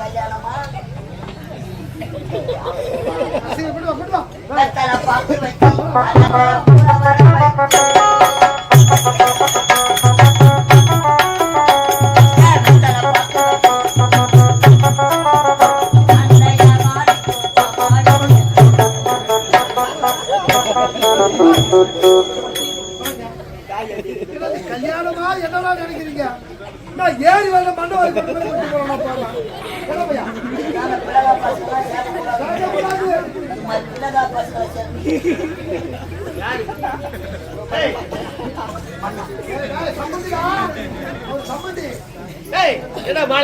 கல்யாணமா? சரி விடுவா விடுவா.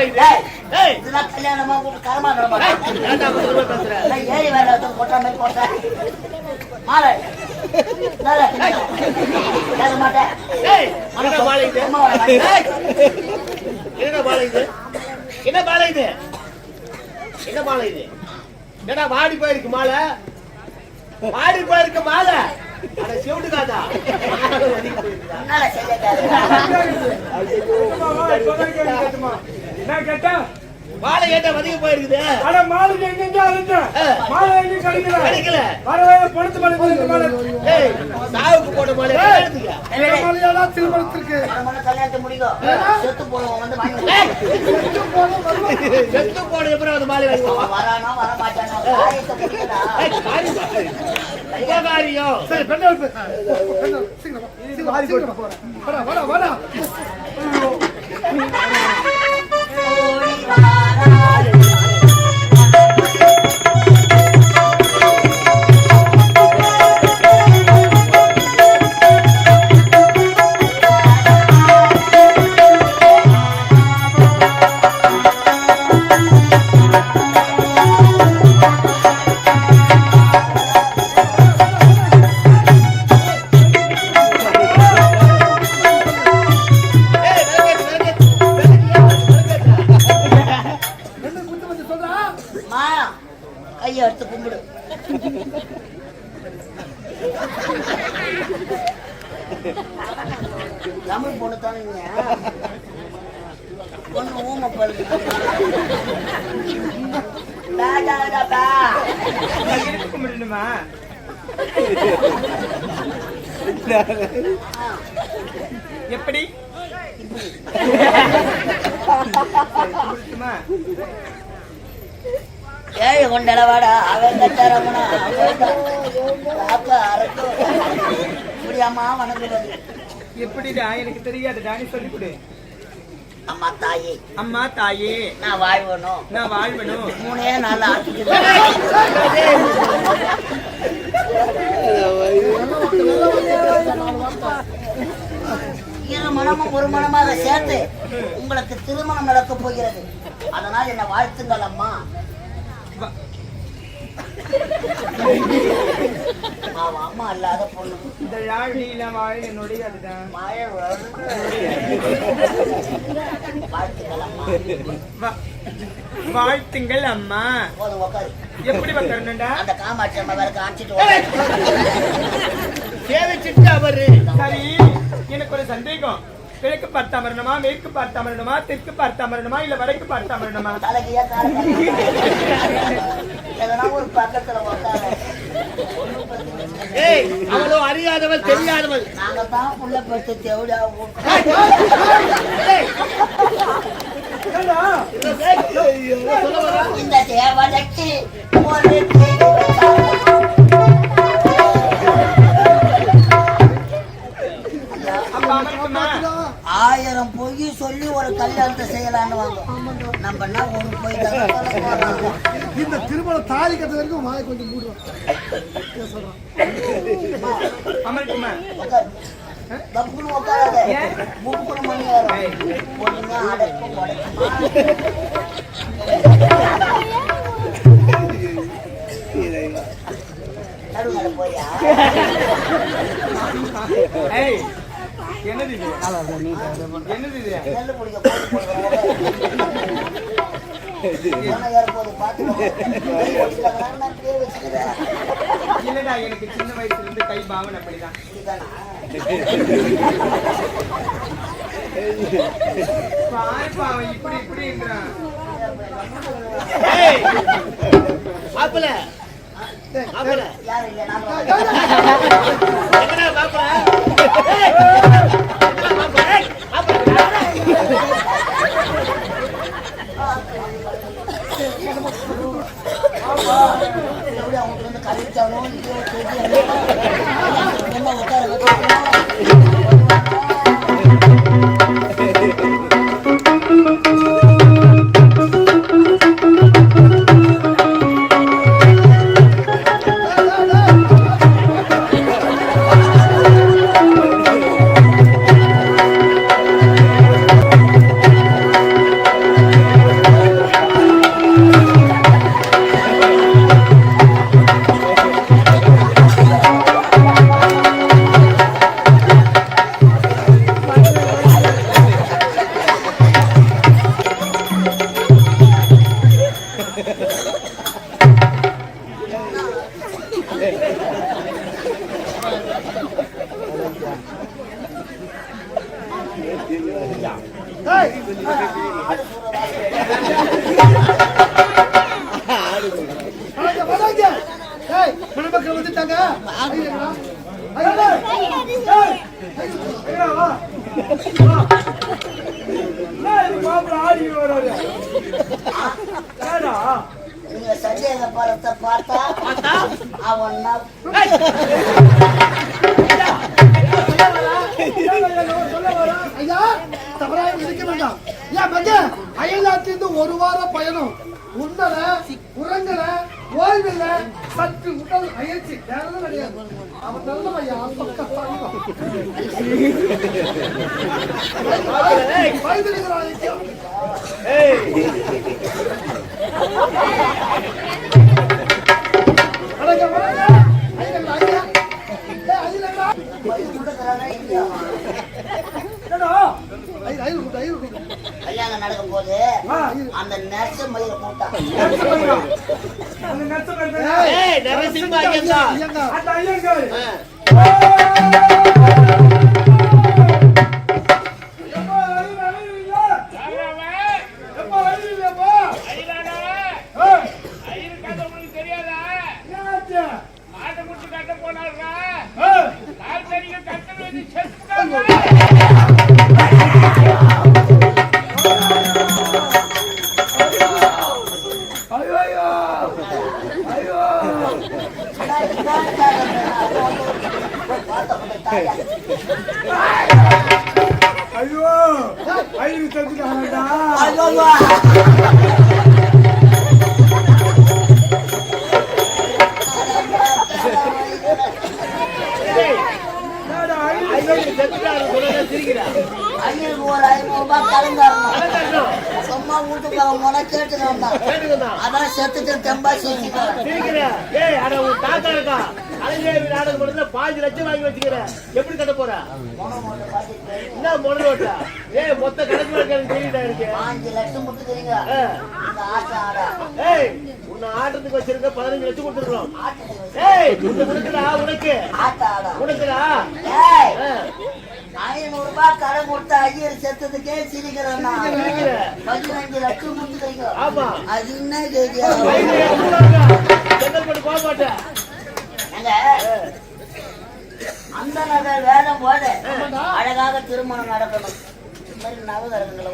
இதெல்லாம் கல்யாணமா ஏறி வேலை மாதிரி போட்டேன். மாலை. என்ன மாலை இது? என்ன மாலை இது? என்ன மாலை இது? என்ன மாலை இது? என்னடா வாடி போயிருக்கு மாலை? வாடி போயிருக்கு மாலை? அட செவிட்டுக்காதா. என்ன கேட்டா? மாலை ஏட்டா வதிக்க போயிருக்குது. அட மாலை எங்க அழுத்தேன் ஆ. மாலை எங்க கிடைக்கல? கிடைக்கல. வர வர பணத்து மாலை போயிட்டு மாலை. ஏய் சாவுக்கு போட்ட மாலை மலையாளா திருமணத்திற்கு. கல்யாணத்தை முடிக்கும். செத்து போனவன் வந்து வாங்கி ஏய், செத்து வருவான். செத்து போன எப்பறம் அந்த மாலை வாங்குவோம் வரானோ வர மாட்டானோ சரி பெண்ணால் சீக்கிரம் சீக்கிரம் வா, சீக்கிரம் வா. வாடா தமிழ் பொண்ணு தானே பொண்ணு ஊம பழுது இருக்க. முடியணுமா எப்படி? முடியுமா ஏழு கொண்டளவாடா அவன் கட்டாரமனா காக்கா அரட்டும் இப்படியாம்மா வணங்குவது எப்படிடா? எனக்கு தெரியாதுடா நீ சொல்லி கொடு அம்மா தாயே. அம்மா தாயே. நான் வாழ்வணும். நான் வாழ்வனும் மூணே நாள் இரு மனமும் ஒரு மனமாக சேர்த்து உங்களுக்கு திருமணம் நடக்கப் போகிறது. அதனால் என்ன வாழ்த்துங்கள் அம்மா. அவன் அம்மா அல்லாத பொண்ணு. இந்த யாழில வாழ என்னுடைய அதுதான். மழை வாழ்த்துங்கள் அம்மா. போதும் உட்காரு எப்படி வைக்கிறேன்டா அந்த காமாட்சி அம்மா வேற காமிச்சிட்டு உட்காரு. சேவிச்சிட்டு அவரு. சரி. எனக்கு ஒரு சந்தேகம். கிழக்கு பார்த்து அமரணுமா மேற்கு பார்த்து அமரணுமா தெற்கு பார்த்து அமரணுமா இல்ல வடக்கு பார்த்து அமரணுமா ஏய் அவளும் அறியாதவள் தெரியாதவள் நாங்க தான் புள்ள பெற்று தேவடா ஏய், சொல்ல வரா இந்த தேவதைக்கு ஒரு கல்யாணத்தை செய்யலான்னு வாங்க நம்ம என்ன ஊருக்கு போய் இந்த திருமணம் தாலி கட்ட வரைக்கும் வாய் கொஞ்சம் மூடுவோம். தப்புன்னு உட்காராத. முப்புன்னு மணி. ஒழுங்கா உடைக்குமா? நடுவுல போயா? என்னது இது? என்னது இது? நெல்லு பிடிக்க போட்டு. இல்லடா எனக்கு சின்ன வயசுல இருந்து கை பாவன் அப்படிதான்? பாருப்பா அவன் இப்படி இப்படின்றான். ஏய், மாப்பிள? மாப்பிள யாரும் இல்லை, நான் வரேன். எங்கடா மாப்பிள ஏய், எங்கடா மாப்பிள ஏய், மாப்பிள எப்படி அவங்களுக்கு வந்து கழிச்சாலும் நீங்க படத்தை பார்த்தா அவன் ஐயா, தவறாக இருக்க வேண்டாம். ஏன் மகன், அயல்நாட்டிலிருந்து ஒரு வார பயணம். உண்ணல உறங்கல ஓய்வில்ல சற்று உடல் அயற்சி வேற கிடையாது. அவன் நல்ல ஐயா பக்க தங்கம். கல்யாணம் நடக்கும் போது. அந்த நெச மயிரை போட்டான் நரசிம்ம ஐயங்கா. அந்த ஏய், அட உன் தாத்தா இருக்கா. கலைஞர் நாடகம் பாஞ்சு லட்சம் வாங்கி வச்சுக்கிற. எப்படி கட்ட போற? என்ன முதல் ஓட்டா? ஏய், மொத்த கணக்கு எனக்கு தெரியுதா? பாஞ்சு லட்சம் ஆடா ஏய், உன்னை ஆட்டத்துக்கு வச்சிருக்க பதினஞ்சு லட்சம் கொடுத்துருக்கோம். ஏய், உனக்கு உனக்குடா, உனக்கு. உனக்குடா. ஐநூறு ரூபாய் கடன் கொடுத்த ஐயர் செத்ததுக்கே சிரிக்கிறேன். பதினஞ்சு லட்சம் கொடுத்துக்கிறீங்க ஆமா. அது என்ன. ஏங்க, அந்த நகர் வேதம் போல அழகாக திருமணம் நடக்கணும். இந்த மாதிரி நவதரங்களை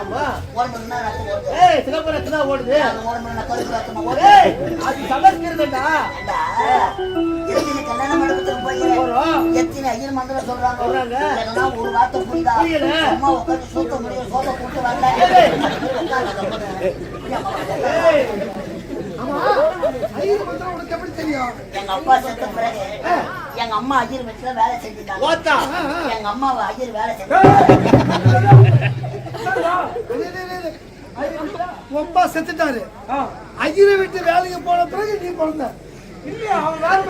ஆமா. ஓரம்புனா ரத்தம் தான் ஓடுது அது எத்தனை கல்யாண மண்டபத்துக்கு போய். எத்தனை ஐயர் மந்திரம் சொல்றாங்க ஒரு வார்த்தை புரியுதா. அம்மா உட்காந்து சூத்த முடியும் சோத்த போட்டு வரல ஆமா. ஐயர் மந்திரம் உனக்கு எப்படி தெரியும்? எங்க அப்பா செத்த பிறகு எங்க அம்மா ஐயர் வீட்டுல வேலை செஞ்சுட்டாங்க எங்க அம்மாவை ஐயர் வேலை செஞ்சாங்க அப்பா செத்துட்டாரு ஐயரை விட்டு வேலைக்கு போன பிறகு நீ பிறந்த இல்லையா அவன் வேலை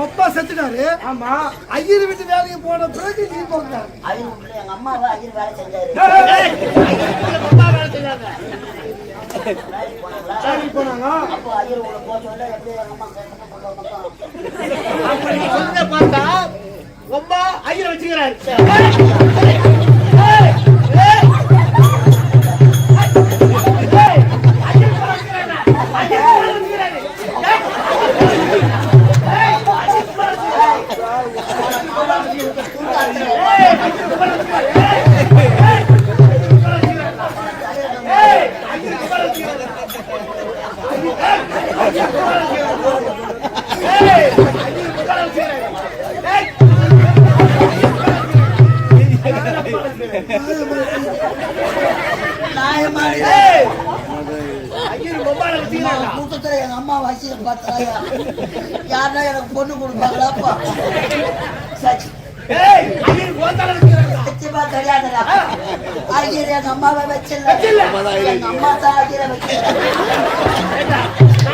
அப்பா செத்துட்டாரு ஆமா ஐயரை விட்டு வேலைக்கு போன பிறகு நீ பிறந்த ஐயர் எங்க அம்மாவை ஐயர் வேலை செஞ்சாரு ஏய் அம்மா வேலை செய்றாங்க வேலைக்கு போனாங்களா வேலைக்கு போனாங்க அப்போ ஐயர் உங்களை போக சொல்ல எப்படி எங்க அம்மா கேட்கணும் கொண்டு வந்தோம் அப்ப நீ சொல்றத பார்த்தா அம்மா ஐயரை வச்சுக்கிறாரு நியாயமா கூட்டத்துல எங்க அம்மா வச்சு பார்த்தாயா யாருன்னா எனக்கு பொண்ணு கொடுப்பாங்களாப்பா சச்சி ஐயர் எங்க அம்மாவை வச்சில்ல எங்க அம்மா தான் ஐயரை வச்சில்ல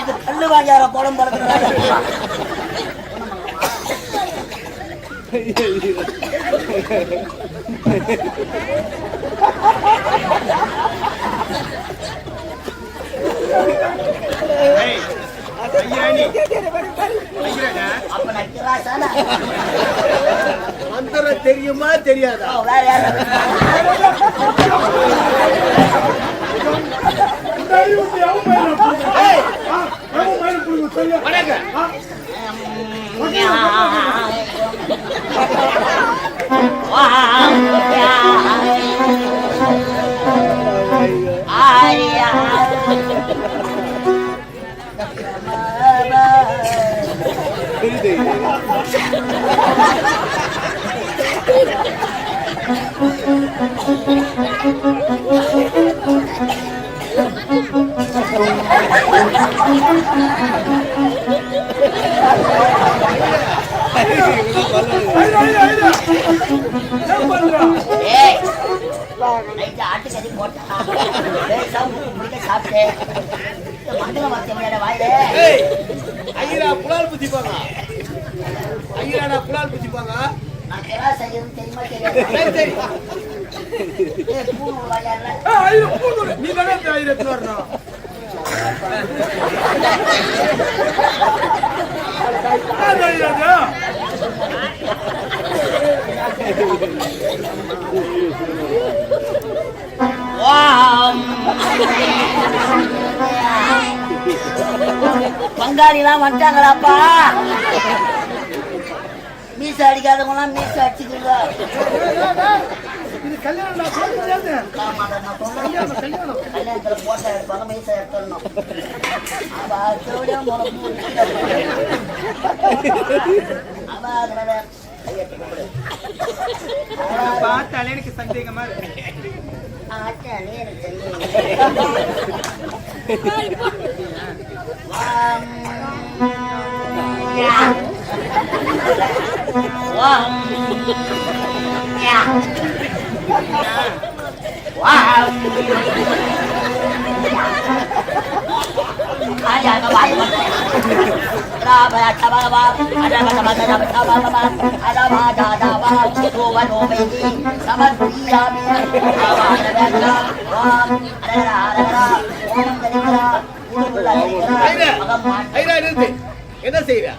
இது கல்லு வாங்கியார படம் மந்திரம் தெரியுமா தெரியாதா. வணக்கம். ஏய், நைட்டு போட்டா. முடிக்க மண்டல புலால் புத்திப்பாங்க ஐயராடா புலால் புத்திப்பாங்க நான் தெரியுமா தெரியாதா? சரி நீ தானே எடுத்துன்னு வரணும். பங்காளிலாம் வந்துட்டாங்களாப்பா? மீச அடிக்காதவங்களாம் மீச அடிச்சுக்கோங்க. இது கல்யாணம் நான் சொன்னேன். கல்யாணம் கல்யாணத்துல போட்டோ எடுப்பாங்க மீச எடுத்துடணும். அவ அதோட முறப்பு வா வா आजा बाबा रा बा टा बा बा आजा बा बा बा बा बा बा आजा बा डा डा बा वो वन ओ में जी समर प्रिया में आवा रा रा ओम रा रा रा ओम रा रा रा மகம் ஐரா நிறுத்து என்ன செய்வா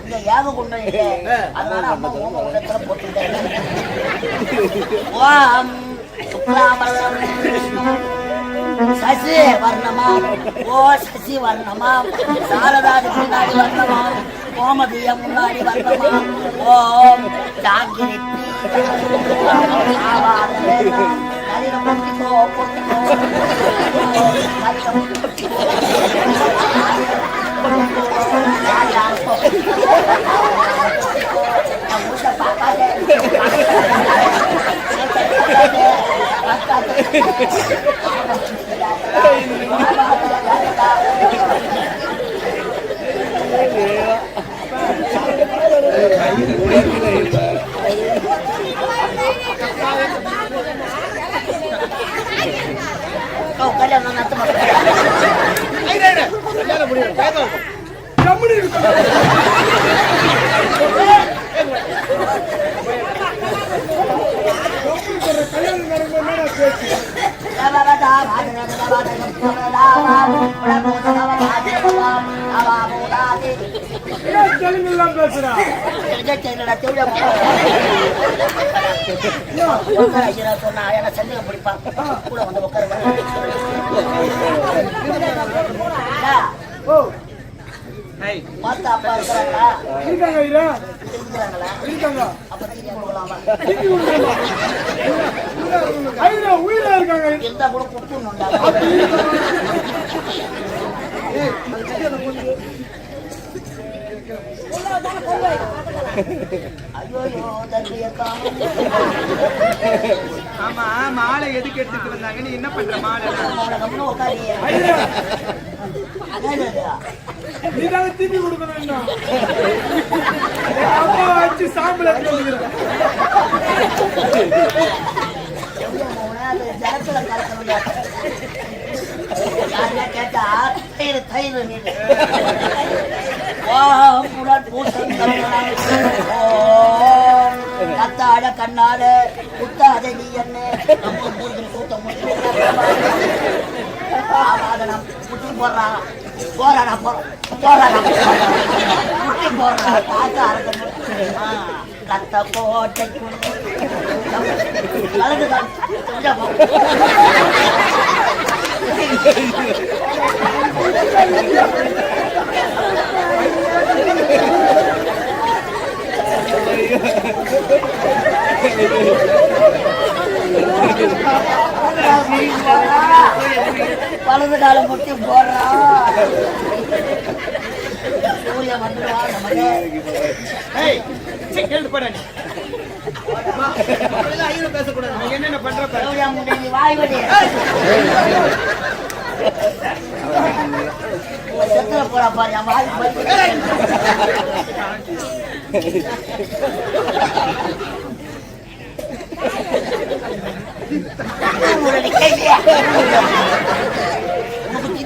இந்த யாக குண்டம் அதனால அம்மா ஓம குண்டத்துல போட்டுட்டேன். சசி வர்ணமா ஓ சசி வர்ணமா சாரதாதி முன்னாடி வர்ணமா கோமதிய முன்னாடி வர்ணமா ஓம் jangiri நரில பொத்திக்கோ Kau kalian anak teman சொன்னா முடியும் கேட்க பிடிப்பான் கூட வந்து நடக்கும்போது இருக்காங்க ஐயா. இருக்காங்க. ஐயா உயிரா இருக்காங்க. இருந்தா கூட குப்புன்னு காணும் ஆமா மாலை எதுக்கு எடுத்துட்டு வந்தாங்க? நீ என்ன பண்ற மாலை. நீதாங்க திருப்பி கொடுக்கணும் அம்மா வச்சு சாம்பல் கேட்டா, தயிர், தயிர் நீரு. ஓம் உடற் பூசம் குத்தாத நீ என்ன நம்ம மூன்று கூட்டம் முடிச்சு ஆவாதனம் முட்டி போடுறான் போறாடா போறான் போறாடா முட்டி போடுறான் காக்க அறக்கணும் கத்த கோட்டைக்குள் கலந்துதான் கொஞ்சம் கால முட்டி போடுறான் சூரியன் வந்துடுவான் நமக்கு பேசக்கூடாது. என்னென்ன பண்ற பாரு. சூரியன் முடி நீ வாய் வடி செத்துல போடா பாரு என் வாய் கையில. உனக்கு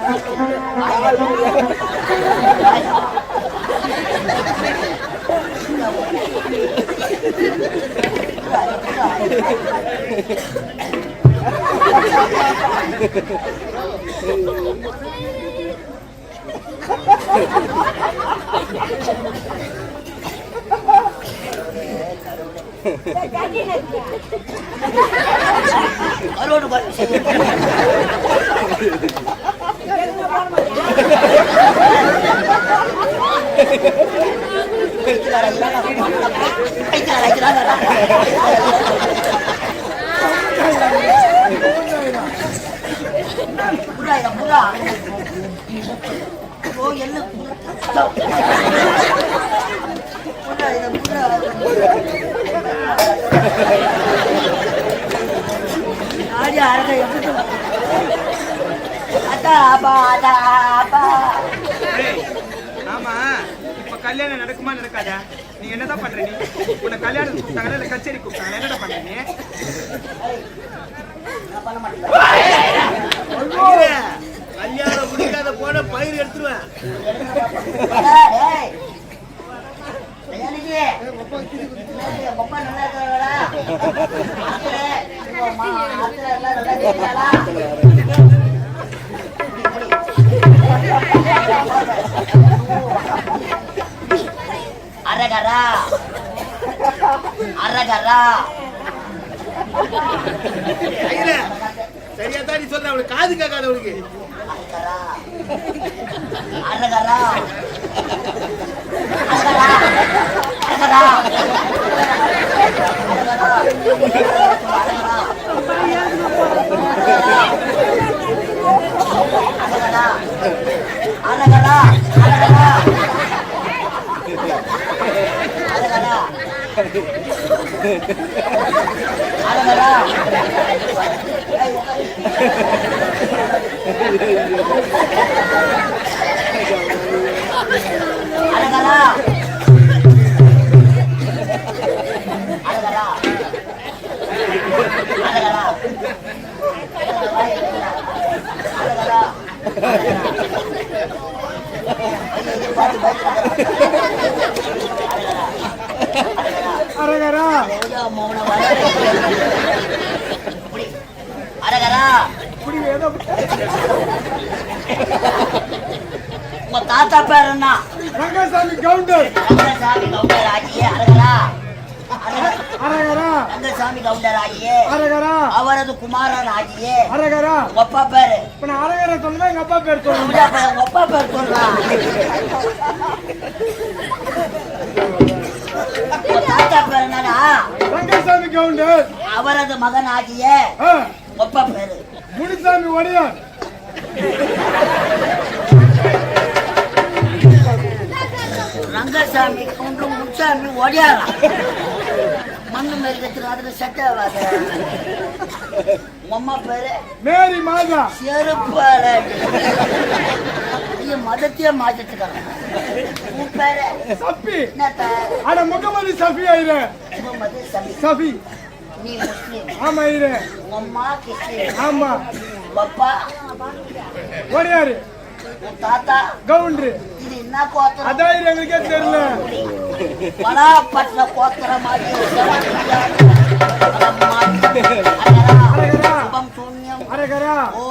விட்டது ஆடி அரகை எப்படி அத்தா அப்பா அத்தா அப்பா ஏய், ஆமா இப்ப கல்யாணம் நடக்குமா நடக்காதா நீ என்னதான் பண்ற நீ உன்னை கல்யாணம் கூப்பிட்டாங்களா இல்ல கச்சேரி கூப்பிட்டாங்களா என்னடா பண்ற நீ கல்யாணம் முடிக்காத போன பயிர் எடுத்துருவேன் நல்லா அரகரா. அரகரா. சரியா தான் நீ சொல்ற அவனுக்கு காது கேட்காத அவனுக்கு அரகரா. அரகரா. அரகரா. அரகரா. அடகடா அரகரா. அரகரா. உங்க தாத்தா பேர் என்ன? ரங்கசாமி கவுண்டர். ரங்கசாமி கவுண்டர். அரகரா ரங்கசாமி கவுண்டர் ஆகியே அவரது குமாரன் ஆகியே உங்க அப்பா பேரு. இப்ப நான் அரகரா சொன்னா எங்க அப்பா பேர் சொல்லணும் உங்க அப்பா பேர் உங்க தாத்தா பேர் என்னடா? ரங்கசாமி கவுண்டர். அவரது மகன் ஆகிய அப்பா பேரு. முனிசாமி ஒடியார். ரங்கசாமி குன்று முச்சாமி ஓடியாரா மண்ணு மெருகத்துக்கு அதுல செட் ஆகாது. உங்க அம்மா பேரு? மேரி மாதா. செருப்பால. நீ மதத்தையே மாத்திட்டுக்காங்க உன் பேரு? என்னத்த? அட முகமது சஃபி ஐரே முகமது சபி சஃபி. நீ முஸ்லீம். ஆமா ஐரே உங்க அம்மா கிறிஸ்டின். ஆமா. ஒடியாரு உன் தாத்தா? கவுண்டரு. இது என்ன கோத்திரம்? அதான் எங்களுக்கே தெரியல. பலாப்பட்டின மாதிரி அரகரா சுபம் சூன்யம். அரகரா ஓம்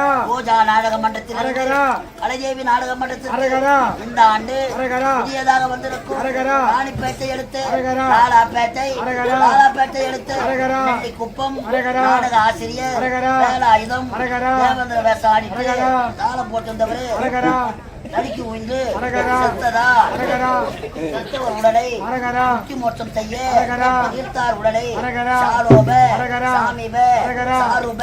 அரகரா பூஜா நாடக மன்றத்தில் அரகரா கலைதேவி நாடக மன்றத்தில் அரகரா இந்த ஆண்டு அரகரா புதியதாக வந்திருக்கும் அரகரா. ராணிப்பேட்டை எடுத்து அரகரா. லாலாப்பேட்டை அரகரா. லாலாப்பேட்டை எடுத்து அரகரா. குப்பம் அரகரா. நாடக ஆசிரியர் அரகரா. வேலாயுதம் அரகரா. தேவேந்திர வேஷம் ஆடிட்டு அரகரா. தாளம் போட்டிருந்தவரு அரகரா நடிக்கு உயிந்து. செத்ததா அரகரா செத்தவர் உடலை அரகரா முக்தி மோட்சம் செய்ய அரகரா. தீர்த்தார் உடலை அரகரா. சாலோப அரகரா. சாமிப அரகரா. சாருப.